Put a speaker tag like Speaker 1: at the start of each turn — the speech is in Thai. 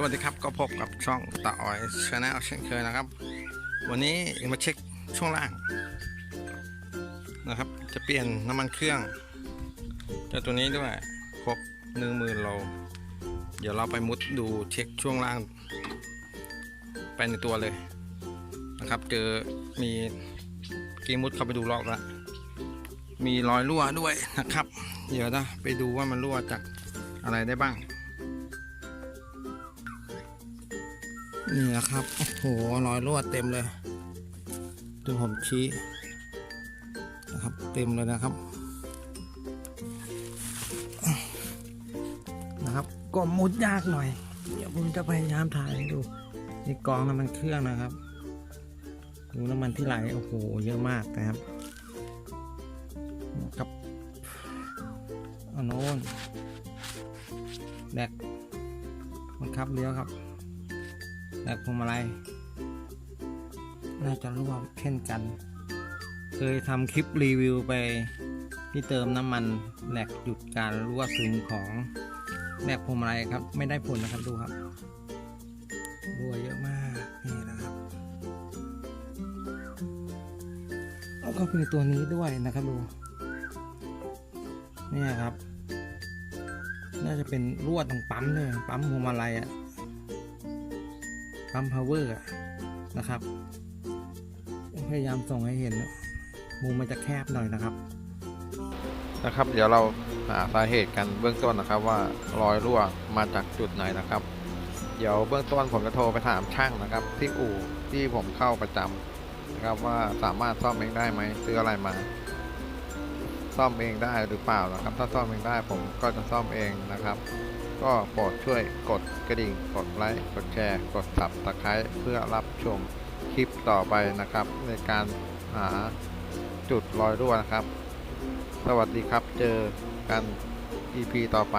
Speaker 1: สวัสดีครับก็พบกับช่องตาอ้อยชาแนลเช่นเคยนะครับ วันนี้มาเช็คช่วงล่างนะครับ จะเปลี่ยนน้ำมันเครื่องเจ้าตัวนี้ด้วยครบหนึ่งหมื่นโลเดี๋ยวเราไปมุดดูเช็คช่วงล่าง ไปในตัวเลยนะครับ เจอมีกีมุดเข้าไปดูรอบแล้วมีรอยรั่วด้วยนะครับ เดี๋ยวนะไปดูว่ามันรั่วจากอะไรได้บ้าง นี่นะครับ โอ้โหรอยรั่วเต็มเลยดูผมชี้นะครับ เต็มเลยนะครับ นะครับก็มุดยากหน่อย เดี๋ยวผมจะพยายามถ่ายให้ดูนี่กองน้ำมันเครื่องนะครับดูน้ำมันที่ไหลโอ้โหเยอะมากนะครับนะครับเอาโน่นแดกมันครับเลี้ยวครับ แลกพวงมาลัยน่าจะร่วมเช่นกัน เคยทำคลิปรีวิวไปที่เติมน้ำมันแหลกหยุดการรั่วซึมของแหลกพวงมาลัยครับ ไม่ได้ผลนะครับดูครับรั่วเยอะมากนี่นะครับแล้วก็มีตัวนี้ด้วยนะครับดูเนี่ยครับ น่าจะเป็นรั่วตรงปั๊มด้วยปั๊มพวงมาลัยอะ ปั๊มพาวเวอร์นะครับ พยายามส่งให้เห็นมุมมันจะแคบหน่อยนะครับ
Speaker 2: นะครับ เดี๋ยวเราหาสาเหตุกันเบื้องต้นนะครับว่ารอยรั่วมาจากจุดไหนนะครับ เดี๋ยวเบื้องต้นผมจะโทรไปถามช่างนะครับ ที่อู่ที่ผมเข้าประจำนะครับว่าสามารถซ่อมเองได้ไหมซื้ออะไรมา ซ่อมเองได้หรือเปล่านะครับ ถ้าซ่อมเองได้ผมก็จะซ่อมเองนะครับ ก็โปรดช่วยกดกระดิ่ง กดไลค์ กดแชร์ กดสับตะไคร้เพื่อรับชมคลิปต่อไปนะครับ ในการหาจุดรอยรั่วนะครับ สวัสดีครับ เจอกัน EP ต่อไป